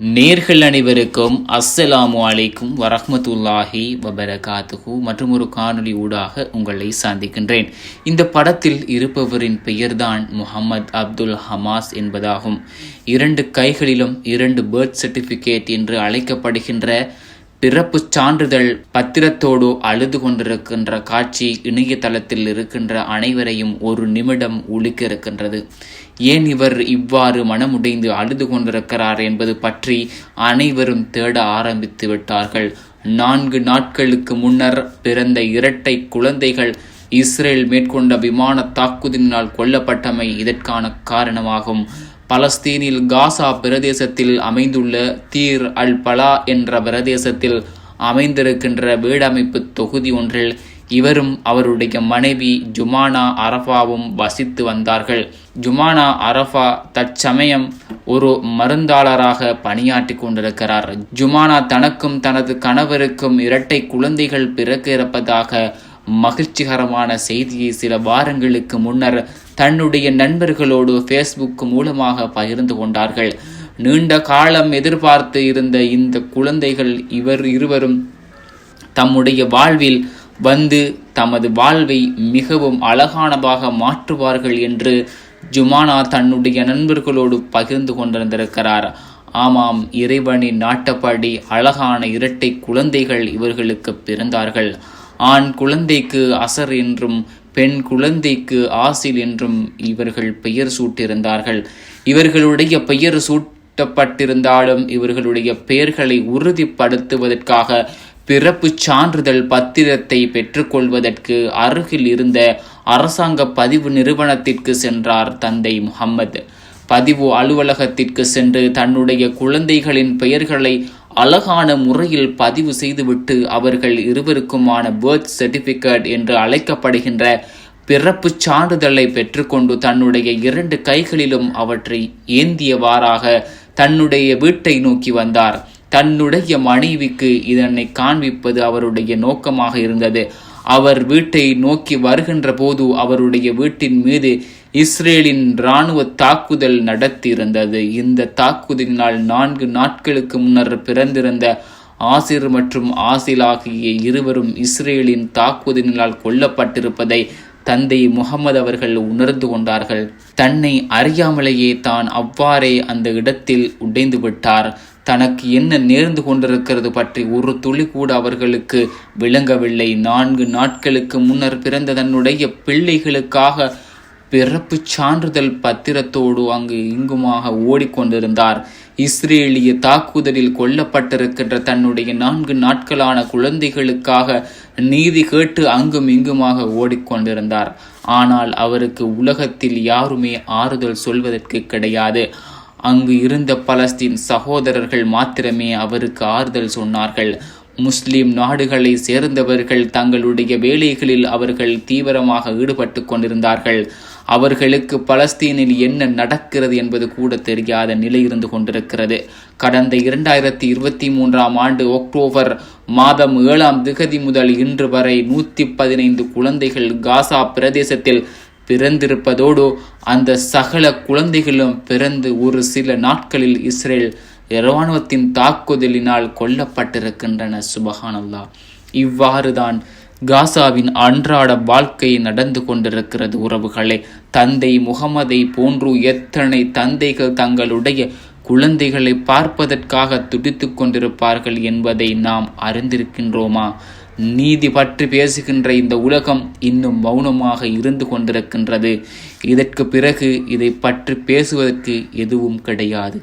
நேர்கள் அனைவருக்கும் அஸ்ஸலாமு அலைக்கும் வரஹமத்துல்லாஹி வபரகாத்துஹு மற்றும் ஒரு காணொலி ஊடாக உங்களை சந்திக்கின்றேன். இந்த படத்தில் இருப்பவரின் பெயர்தான் முகமது அப்துல் ஹமாஸ் என்பதாகும். இரண்டு கைகளிலும் இரண்டு பர்த் சர்டிஃபிகேட் என்று அழைக்கப்படுகின்ற பிறப்புச் சான்றிதழ் பத்திரத்தோடு அழுது கொண்டிருக்கின்ற காட்சி இணையதளத்தில் இருக்கின்ற அனைவரையும் ஒரு நிமிடம் உழுக்க இருக்கின்றது ஏன் இவர் இவ்வாறு மனமுடைந்து அழுது கொண்டிருக்கிறார் என்பது பற்றி அனைவரும் தேட ஆரம்பித்து விட்டார்கள். நான்கு நாட்களுக்கு முன்னர் பிறந்த இரட்டை குழந்தைகள் இஸ்ரேல் மேற்கொண்ட விமான தாக்குதலினால் கொல்லப்பட்டமை இதற்கான காரணமாகும். பலஸ்தீனில் காசா பிரதேசத்தில் அமைந்துள்ள தீர் அல் பலா என்ற பிரதேசத்தில் அமைந்திருக்கின்ற வீடமைப்பு தொகுதி ஒன்றில் இவரும் அவருடைய மனைவி ஜுமானா அரஃபாவும் வசித்து வந்தார்கள். ஜுமானா அரஃபா தற்சமயம் ஒரு மருந்தாளராக பணியாற்றி கொண்டிருக்கிறார். ஜுமானா தனக்கும் தனது கணவருக்கும் இரட்டை குழந்தைகள் பிறக்க இருப்பதாக மகிழ்ச்சிகரமான செய்தியை சில வாரங்களுக்கு முன்னர் தன்னுடைய நண்பர்களோடு ஃபேஸ்புக் மூலமாக பகிர்ந்து கொண்டார்கள். நீண்ட காலம் எதிர்பார்த்து இருந்த இந்த குழந்தைகள் இவர் இருவரும் தம்முடைய வாழ்வில் வந்து தமது வாழ்வை மிகவும் அழகானதாக மாற்றுவார்கள் என்று ஜுமானா தன்னுடைய நண்பர்களோடு பகிர்ந்து கொண்டிருந்திருக்கிறார். ஆமாம் இறைவனின் நாட்டப்படி அழகான இரட்டை குழந்தைகள் இவர்களுக்கு பிறந்தார்கள். ஆண் குழந்தைக்கு அசர் என்றும் பெண் குழந்தைக்கு ஆசில் என்றும் இவர்கள் பெயர் சூட்டியிருந்தார்கள். இவர்களுடைய பெயர் சூட்டப்பட்டிருந்தாலும் இவர்களுடைய பெயர்களை உறுதிப்படுத்துவதற்காக பிறப்புச் சான்றிதழ் பத்திரத்தை பெற்றுக்கொள்வதற்கு அருகில் இருந்த அரசாங்க பதிவு நிறுவனத்திற்கு சென்றார் தந்தை முகம்மது. பதிவு அலுவலகத்திற்கு சென்று தன்னுடைய குழந்தைகளின் பெயர்களை அழகான முறையில் பதிவு செய்துவிட்டு அவர்கள் இருவருக்குமான பர்த் சர்டிபிகேட் என்று அழைக்கப்படுகின்ற பிறப்புச் சான்றிதழை பெற்றுக்கொண்டு தன்னுடைய இரண்டு கைகளிலும் அவற்றை ஏந்தியவாறாக தன்னுடைய வீட்டை நோக்கி வந்தார். தன்னுடைய மனைவிக்கு இதனை காண்பிப்பது அவருடைய நோக்கமாக இருந்தது. அவர் வீட்டை நோக்கி வருகின்ற போது அவருடைய வீட்டின் மீது இஸ்ரேலின் இராணுவ தாக்குதல் நடத்தியிருந்தது. இந்த தாக்குதலினால் நான்கு நாட்களுக்கு முன்னர் பிறந்திருந்த ஆசிர் மற்றும் ஆசில் ஆகிய இருவரும் இஸ்ரேலின் தாக்குதலினால் கொல்லப்பட்டிருப்பதை தந்தை முகமது அவர்கள் உணர்ந்து கொண்டார்கள். தன்னை அறியாமலேயே தான் அவ்வாறே அந்த இடத்தில் உடைந்து விட்டார். தனக்கு என்ன நேர்ந்து கொண்டிருக்கிறது பற்றி ஒரு துளி கூட அவர்களுக்கு விளங்கவில்லை. நான்கு நாட்களுக்கு முன்னர் பிறந்த தன்னுடைய பிள்ளைகளுக்காக பிறப்பு சான்றிதழ் பத்திரத்தோடு அங்கு இங்குமாக ஓடிக்கொண்டிருந்தார். இஸ்ரேலிய தாக்குதலில் கொல்லப்பட்டிருக்கின்ற தன்னுடைய நான்கு நாட்களான குழந்தைகளுக்காக நீதி கேட்டு அங்கும் இங்குமாக ஓடிக்கொண்டிருந்தார். ஆனால் அவருக்கு உலகத்தில் யாருமே ஆறுதல் சொல்வதற்கு கிடையாது. அங்கு இருந்த பலஸ்தீன் சகோதரர்கள் மாத்திரமே அவருக்கு ஆறுதல் சொன்னார்கள். முஸ்லிம் நாடுகளை சேர்ந்தவர்கள் தங்களுடைய வேலைகளில் அவர்கள் தீவிரமாக ஈடுபட்டு கொண்டிருந்தார்கள். அவர்களுக்கு பலஸ்தீனில் என்ன நடக்கிறது என்பது கூட தெரியாத நிலை இருந்து கொண்டிருக்கிறது. கடந்த இரண்டாயிரத்தி இருபத்தி மூன்றாம் ஆண்டு அக்டோபர் மாதம் ஏழாம் திகதி முதல் இன்று வரை நூற்றி பதினைந்து குழந்தைகள் காசா பிரதேசத்தில் பிறந்திருப்பதோடு அந்த சகல குழந்தைகளும் பிறந்து ஒரு சில நாட்களில் இஸ்ரேல் இராணுவத்தின் தாக்குதலினால் கொல்லப்பட்டிருக்கின்றன சுபஹானல்லா இவ்வாறுதான் காசாவின் அன்றாட வாழ்க்கை நடந்து கொண்டிருக்கிறது உறவுகளே. தந்தை முகமதை போன்று எத்தனை தந்தைகள் தங்களுடைய குழந்தைகளை பார்ப்பதற்காக துடித்து கொண்டிருப்பார்கள் என்பதை நாம் அறிந்திருக்கின்றோமா? நீதி பற்றி பேசுகின்ற இந்த உலகம் இன்னும் மௌனமாக இருந்து கொண்டிருக்கின்றது. இதற்கு பிறகு இதை பற்றி பேசுவதற்கு எதுவும் கிடையாது.